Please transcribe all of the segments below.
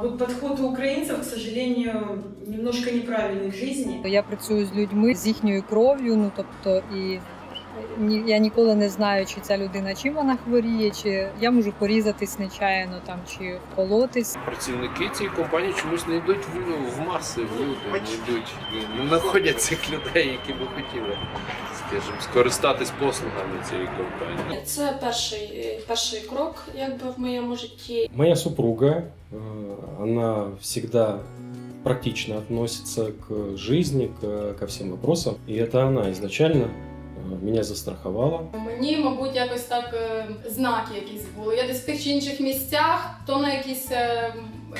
Вот подход у українців, к сожалению, немножко неправильный к жизни. Я працюю з людьми з їхньою кров'ю, ну тобто і ні- я ніколи не знаю, чи ця людина чим вона хворіє, чи я можу порізатись нечаянно там чи вколотись. Працівники цієї компанії чомусь не йдуть в, в маси, в люди, не йдуть, не знаходять цих людей, які би хотіли, скажімо, скористатись послугами цієї компанії. Це перший, перший крок якби в моєму житті. Моя супруга, э, она всегда практично относится к жизни, к, ко всем вопросам. И это она изначально э, меня застраховала. Мені, мабуть, якось так е, знаки якісь були. Я десь в тих чи інших місцях, то на якісь е,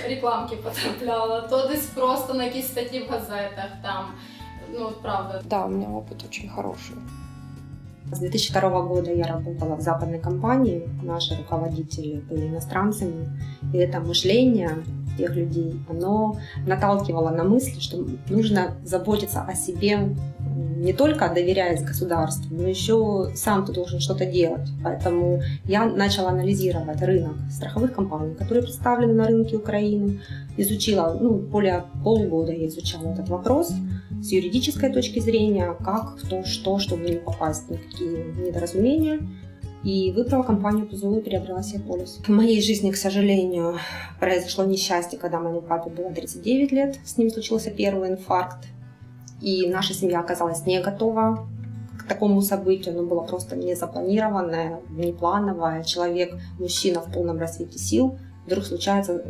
рекламки потрапляла, то десь просто на якісь статті в газетах там. Ну, от правда. Да, у меня опыт очень хороший. С 2002 года я работала в западной компании. Наши руководители были иностранцами. И это мышление тех людей, оно наталкивало на мысли, что нужно заботиться о себе м, не только доверяясь государству, но еще сам ты должен что-то делать. Поэтому я начала анализировать рынок страховых компаний, которые представлены на рынке Украины. Изучила, ну, более полугода я изучала этот вопрос с юридической точки зрения, как, кто, что, чтобы не попасть в какие недоразумения. И выбрала компанию ПЗУ и приобрела себе полис. В моей жизни, к сожалению, произошло несчастье, когда моему папе было 39 лет. С ним случился первый инфаркт. И наша семья оказалась не готова к такому событию. Оно было просто незапланированное, внеплановое. Человек, мужчина в полном расцвете сил, вдруг случается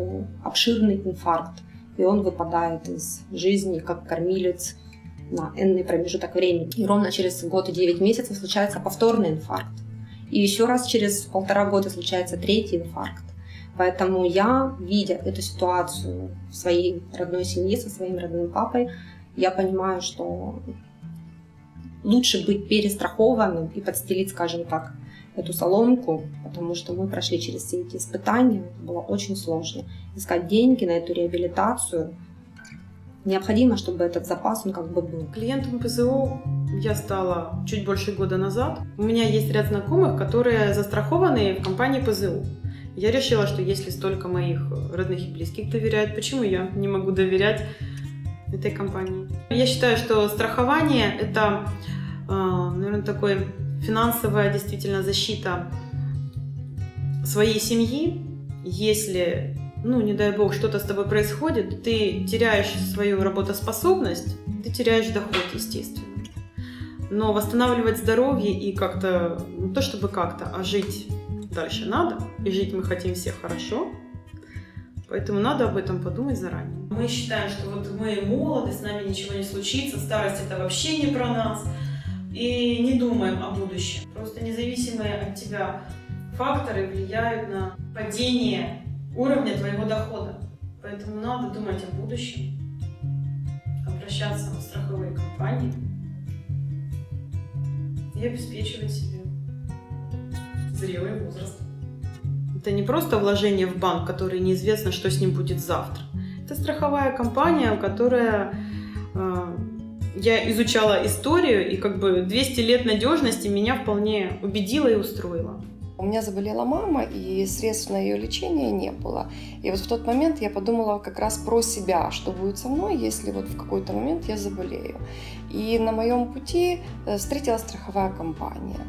обширный инфаркт. И он выпадает из жизни как кормилец на энный промежуток времени. И ровно через год и 9 месяцев случается повторный инфаркт. И еще раз через полтора года случается третий инфаркт. Поэтому я, видя эту ситуацию в своей родной семье, со своим родным папой, я понимаю, что лучше быть перестрахованным и подстелить, скажем так, эту соломку, потому что мы прошли через все эти испытания, это было очень сложно. Искать деньги на эту реабилитацию необходимо, чтобы этот запас, он как бы был. Клиентом ПЗО я стала чуть больше года назад. У меня есть ряд знакомых, которые застрахованы в компании ПЗУ. Я решила, что если столько моих родных и близких доверяют, почему я не могу доверять этой компании? Я считаю, что страхование – это, наверное, такой финансовая действительно защита своей семьи. Если, ну, не дай бог, что-то с тобой происходит, ты теряешь свою работоспособность, ты теряешь доход, естественно. Но восстанавливать здоровье и как-то, не то чтобы как-то, а жить дальше надо. И жить мы хотим все хорошо. Поэтому надо об этом подумать заранее. Мы считаем, что вот мы молоды, с нами ничего не случится, старость это вообще не про нас. И не думаем о будущем. Просто независимые от тебя факторы влияют на падение уровня твоего дохода. Поэтому надо думать о будущем, обращаться в страховые компании и обеспечивать себе зрелый возраст. Это не просто вложение в банк, который неизвестно, что с ним будет завтра. Это страховая компания, которая э, я изучала историю, и как бы 200 лет надежности меня вполне убедила и устроила. У меня заболела мама, и средств на ее лечение не было. И вот в тот момент я подумала как раз про себя, что будет со мной, если вот в какой-то момент я заболею. И на моем пути э, встретилась страховая компания.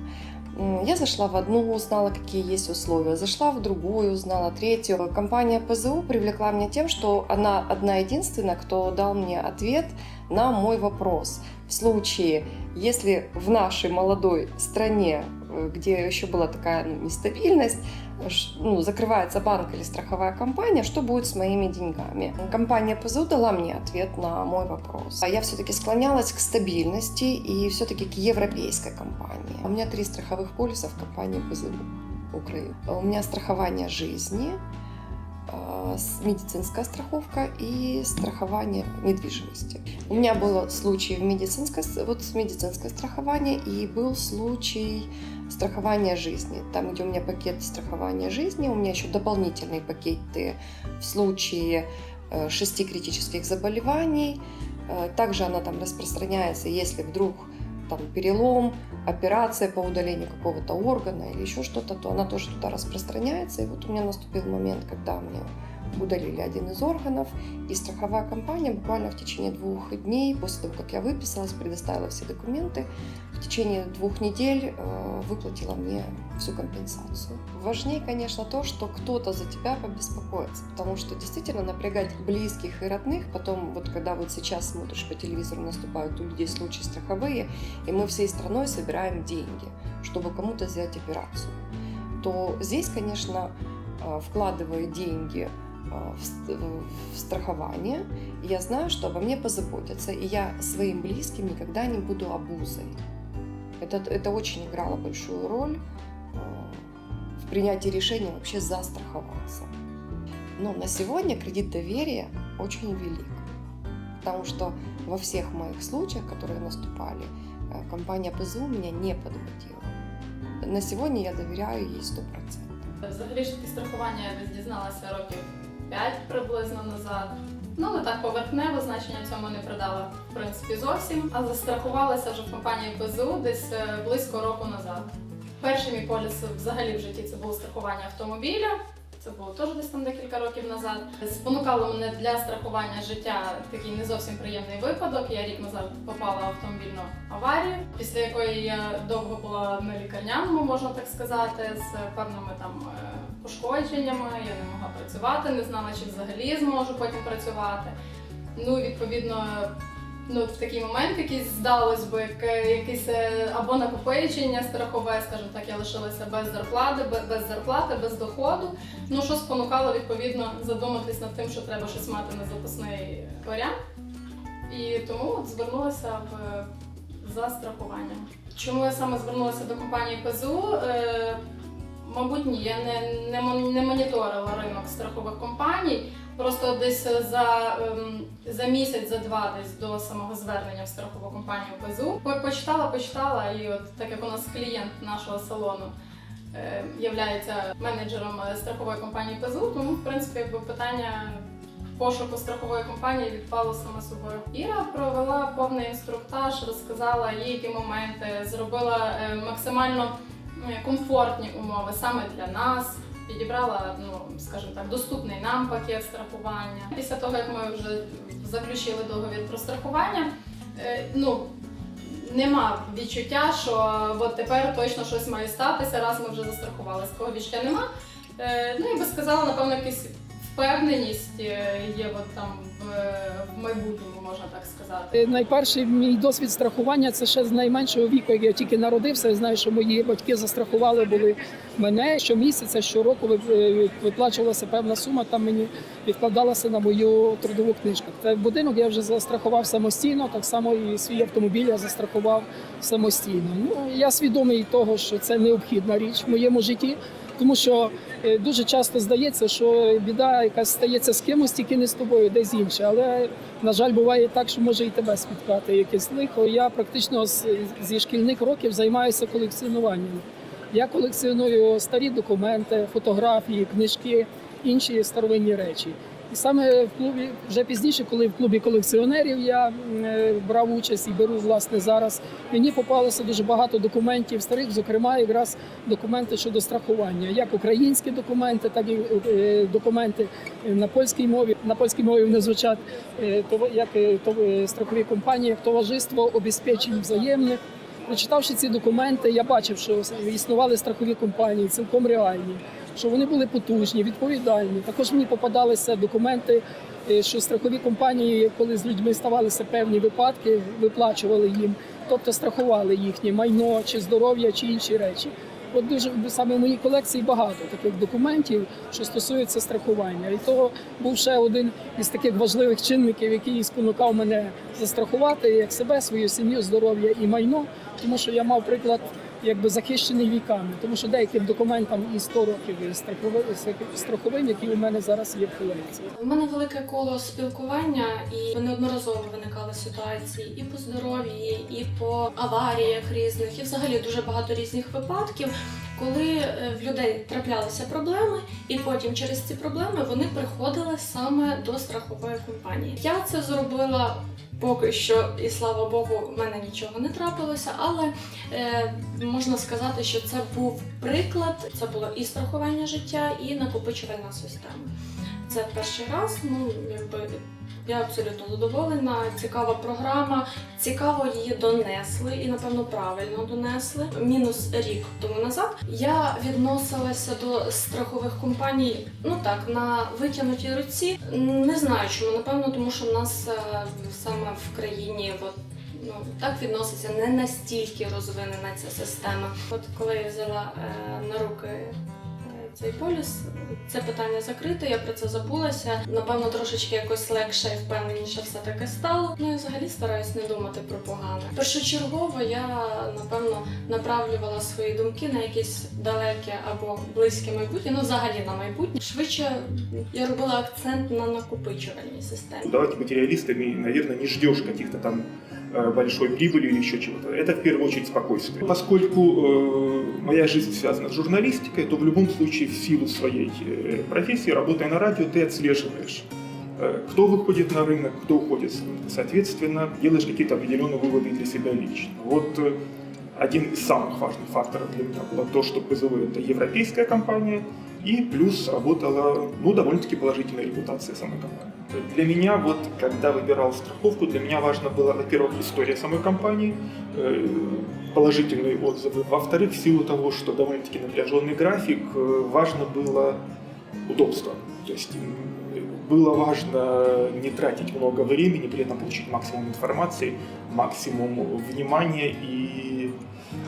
Я зашла в одну, узнала, какие есть условия, зашла в другую, узнала третью. Компания ПЗУ привлекла меня тем, что она одна единственная, кто дал мне ответ на мой вопрос. В случае, если в нашей молодой стране, э, где еще была такая ну, нестабильность, ну, закрывается банк или страховая компания, что будет с моими деньгами? Компания ПЗУ дала мне ответ на мой вопрос. А я все-таки склонялась к стабильности и все-таки к европейской компании. У меня три страховых полиса в компании ПЗУ Украины. У меня страхование жизни, э, с- медицинская страховка и страхование недвижимости. У меня был случай в медицинской, вот с медицинское страхование и был случай страхования жизни. Там, где у меня пакет страхования жизни, у меня еще дополнительные пакеты в случае э, шести критических заболеваний. Э, Также она там распространяется, если вдруг там перелом, операция по удалению какого-то органа или еще что-то, то она тоже туда распространяется. И вот у меня наступил момент, когда мне удалили один из органов, и страховая компания буквально в течение двух дней, после того, как я выписалась, предоставила все документы, в течение двух недель э, выплатила мне всю компенсацию. Важнее, конечно, то, что кто-то за тебя побеспокоится, потому что действительно напрягать близких и родных, потом вот когда вот сейчас смотришь по телевизору, наступают у людей случаи страховые, и мы всей страной собираем деньги, чтобы кому-то сделать операцию, то здесь, конечно, э, вкладывая деньги в ст- в страхование, я знаю, что обо мне позаботятся, и я своим близким никогда не буду обузой. Это, это очень играло большую роль э, в принятии решения вообще застраховаться. Но на сегодня кредит доверия очень велик, потому что во всех моих случаях, которые наступали, э, компания ПЗУ меня не подводила. На сегодня я доверяю ей 100%. Взагалі ж таки страхування я десь дізналася років 5 приблизно назад. Ну, не так поверхнево, значення цьому не придала в принципі зовсім. А застрахувалася вже в компанії ПЗУ десь е, близько року назад. Перший мій поліс взагалі в житті це було страхування автомобіля. Це було теж десь там декілька років назад. Спонукало мене для страхування життя такий не зовсім приємний випадок. Я рік назад попала в автомобільну аварію, після якої я довго була на лікарняному, можна так сказати, з певними там е, пошкодженнями. Я не могла працювати, не знала, чи взагалі зможу потім працювати. Ну, відповідно, ну, в такий момент якийсь здалось би, як- якийсь е, або накопичення страхове, скажімо так, я лишилася без зарплати, без, без зарплати, без доходу. Ну, що спонукало відповідно задуматись над тим, що треба щось мати на запасний варіант. І тому от звернулася в за страхуванням. Чому я саме звернулася до компанії ПЗУ? Е, мабуть, ні, я не, не, не моніторила ринок страхових компаній. Просто десь за, ем, за місяць, за два десь до самого звернення в страхову компанію ПЗУ. По- Почитала, почитала, і от так як у нас клієнт нашого салону е, являється менеджером е, страхової компанії ПЗУ, тому в принципі якби питання пошуку страхової компанії відпало саме собою. Іра провела повний інструктаж, розказала їй які моменти, зробила е, максимально комфортні умови саме для нас. Підібрала, ну скажімо так, доступний нам пакет страхування. Після того, як ми вже заключили договір про страхування, е, ну нема відчуття, що от тепер точно щось має статися, раз ми вже застрахували. Такого відчуття нема. Е, ну я би сказала, напевно, якась впевненість е, є от там в, в майбутньому, можна так сказати. Е, Найперший мій досвід страхування це ще з найменшого віку, як я тільки народився. Я знаю, що мої батьки застрахували були мене щомісяця, щороку е, виплачувалася певна сума. Там мені відкладалася на мою трудову книжку. Та будинок я вже застрахував самостійно, так само і свій автомобіль я застрахував самостійно. Ну я свідомий того, що це необхідна річ в моєму житті. Тому що е, дуже часто здається, що біда якась стається з кимось, тільки не з тобою, десь інше. Але на жаль, буває так, що може і тебе спіткати якесь лихо. Я практично зі шкільних років займаюся колекціонуванням. Я колекціоную старі документи, фотографії, книжки, інші старовинні речі. І саме в клубі вже пізніше, коли в клубі колекціонерів я е, брав участь і беру власне зараз, мені попалося дуже багато документів старих, зокрема, якраз документи щодо страхування, як українські документи, так і е, документи на польській мові. На польській мові вони звучать е, як страхові компанії, як товариство обезпечень взаємних. Прочитавши ці документи, я бачив, що існували страхові компанії цілком реальні, що вони були потужні, відповідальні. Також мені попадалися документи, е, що страхові компанії, коли з людьми ставалися певні випадки, виплачували їм, тобто страхували їхнє майно чи здоров'я, чи інші речі. От дуже саме в моїй колекції багато таких документів, що стосується страхування. І то був ще один із таких важливих чинників, який спонукав мене застрахувати як себе, свою сім'ю, здоров'я і майно, тому що я мав приклад якби захищений віками, тому що деяким документам і 100 років є страховим, страховим, які у мене зараз є в колекції. У мене велике коло спілкування, і неодноразово виникали ситуації і по здоров'ї, і по аваріях різних, і взагалі дуже багато різних випадків, коли е, в людей траплялися проблеми, і потім через ці проблеми вони приходили саме до страхової компанії. Я це зробила. Поки що, і слава Богу, в мене нічого не трапилося, але е, можна сказати, що це був приклад. Це було і страхування життя, і накопичувальна система. це перший раз. Ну якби я абсолютно задоволена. Цікава програма. Цікаво її донесли і напевно правильно донесли. Мінус рік тому назад я відносилася до страхових компаній. Ну так на витягнутій руці. Не знаю, чому напевно, тому що в нас е, саме в країні от, ну так відноситься не настільки розвинена ця система. От коли я взяла е, на руки. Цей поліс, це питання закрите, я про це забулася. Напевно, трошечки якось легше і впевненіше все таки стало. Ну і взагалі стараюсь не думати про погане. Першочергово я напевно направлювала свої думки на якісь далеке або близьке майбутнє, ну взагалі на майбутнє. Швидше я робила акцент на накопичувальній системі. Давайте материалистами, наверное, не ждешь каких-то там большой прибыли или еще чего-то. Это в первую очередь спокойствие. Поскольку э, моя жизнь связана с журналистикой, то в любом случае в силу своей э, профессии, работая на радио, ты отслеживаешь, э, кто выходит на рынок, кто уходит с рынка. Соответственно, делаешь какие-то определенные выводы для себя лично. Вот э, один из самых важных факторов для меня было то, что ПЗВ это европейская компания, и плюс работала, ну, довольно-таки положительная репутация самой компании. Для меня, вот, когда выбирал страховку, для меня важно было, во-первых, история самой компании, э, положительные отзывы. Во-вторых, в силу того, что довольно-таки напряженный график, э, важно было удобство. То есть было важно не тратить много времени, при этом получить максимум информации, максимум внимания и,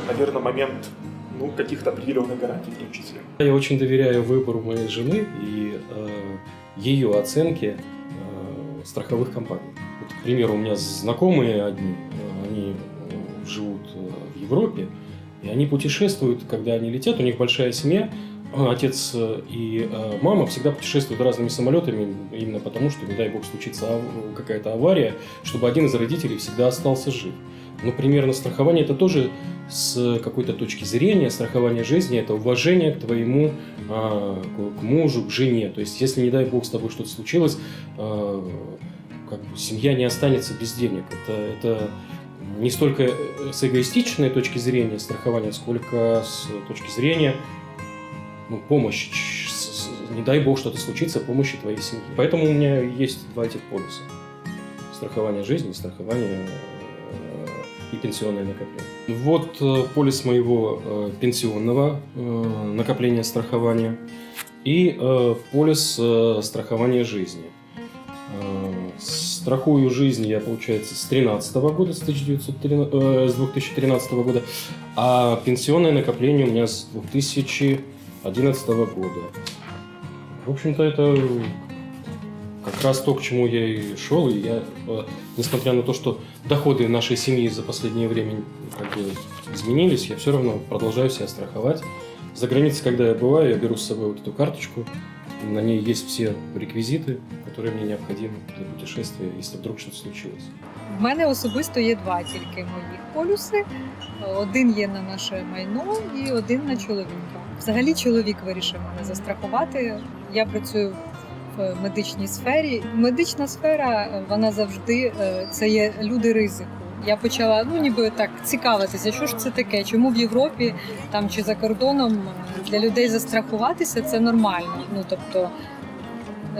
наверное, момент ну, каких-то определенных гарантий в том числе. Я очень доверяю выбору моей жены и э, ее оценке э, страховых компаний. Вот, к примеру, у меня знакомые одни, они э, живут э, в Европе, и они путешествуют, когда они летят, у них большая семья, э, отец э, и мама всегда путешествуют разными самолетами, именно потому что, не дай бог, случится какая-то авария, чтобы один из родителей всегда остался жив. Но примерно страхование это тоже с какой-то точки зрения страхование жизни это уважение к твоему а, к- мужу, к жене. То есть, если не дай бог с тобой что-то случилось, а, как бы семья не останется без денег. Это, это не столько с эгоистичной точки зрения страхования, сколько с точки зрения ну, помощи. Не дай бог что-то случится, помощи твоей семье. Поэтому у меня есть два этих полиса. Страхование жизни, страхование э, и пенсионное накопление. Вот э, полис моего э, пенсионного э, накопления страхования и полис страхования жизни. Страхую жизнь я, получается, с 2013 года, с, 1913, э, с 2013 года, а пенсионное накопление у меня с 2011 года. В общем-то, это как раз то, к чему я и шел, и я, несмотря на то, что доходы нашей семьи за последнее время как бы изменились, я все равно продолжаю себя страховать. За границей, когда я бываю, я беру с собой вот эту карточку, на ней есть все реквизиты, которые мне необходимы для путешествия, если вдруг что-то случилось. В мене особисто є два тільки моїх полюси. Один є на наше майно і один на чоловіка. Взагалі чоловік вирішив мене застрахувати. Я працюю в медичній сфері. Медична сфера вона завжди е, це є люди ризику. Я почала ну ніби так цікавитися, що ж це таке, чому в Європі там чи за кордоном е, для людей застрахуватися це нормально. Ну тобто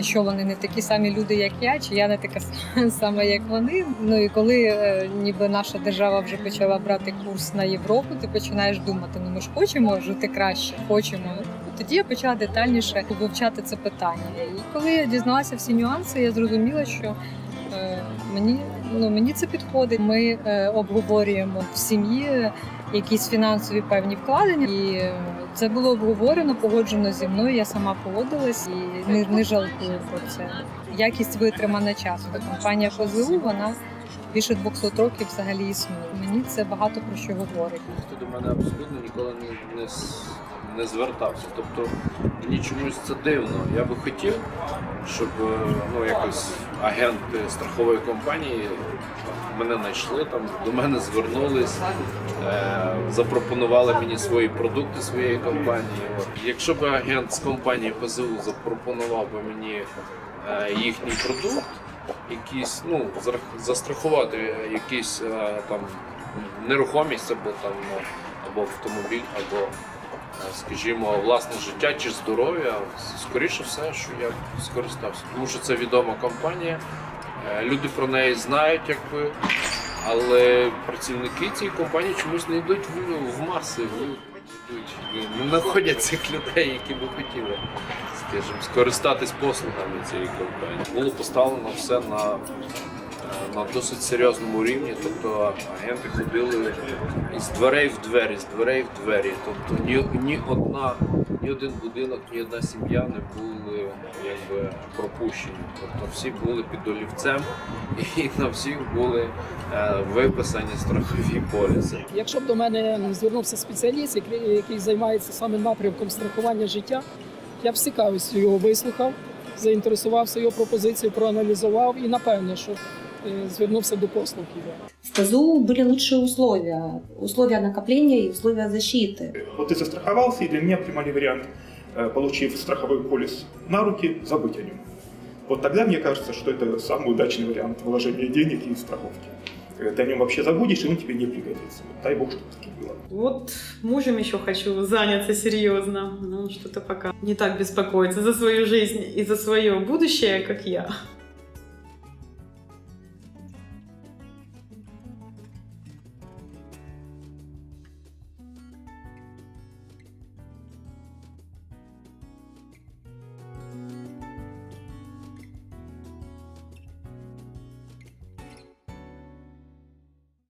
що вони не такі самі люди, як я, чи я не така сама- як вони. Ну і коли е, ніби наша держава вже почала брати курс на Європу, ти починаєш думати, ну ми ж хочемо жити краще, хочемо. Тоді я почала детальніше вивчати це питання. І коли я дізналася всі нюанси, я зрозуміла, що е, мені, ну, мені це підходить. Ми е, обговорюємо в сім'ї якісь фінансові певні вкладення, і е, це було обговорено, погоджено зі мною. Я сама погодилась і не, не жалкую про це. Якість витримана часу. Компанія ПЗУ вона більше 200 років взагалі існує. Мені це багато про що говорить. До мене абсолютно ніколи не, не, звертався. Тобто мені чомусь це дивно. Я би хотів, щоб е, ну, якось агенти страхової компанії мене знайшли, там, до мене звернулись, е, запропонували мені свої продукти своєї компанії. Якщо б агент з компанії ПЗУ запропонував би мені е, їхній продукт, якийсь, ну, застрахувати якийсь е, там нерухомість або там ну, або автомобіль, або скажімо, власне життя чи здоров'я, скоріше все, що я скористався. Тому що це відома компанія, е, люди про неї знають, якби, але працівники цієї компанії чомусь не йдуть в, маси. Не знаходять цих людей, які би хотіли, скажімо, скористатись послугами цієї компанії. Було поставлено все на е, на досить серйозному рівні. Тобто агенти ходили із дверей в двері, з дверей в двері. Тобто ні, ні одна, ні один будинок, ні одна сім'я не були якби пропущені. Тобто всі були під олівцем і на всіх були е, виписані страхові поліси. Якщо б до мене звернувся спеціаліст, який, займається саме напрямком страхування життя, я б з цікавістю його вислухав, заінтересувався його пропозицією, проаналізував і напевне, що звернувся до послуг його. В ПЗУ были лучшие условия. Условия накопления и условия защиты. Вот ты застраховался, и для меня оптимальный вариант, э, получив страховой полис на руки, забыть о нем. Вот тогда мне кажется, что это самый удачный вариант вложения денег и страховки. Когда Ты о нем вообще забудешь, и он тебе не пригодится. Вот дай бог, чтобы таки было. Вот мужем еще хочу заняться серьезно. Ну, что-то пока не так беспокоиться за свою жизнь и за свое будущее, как я.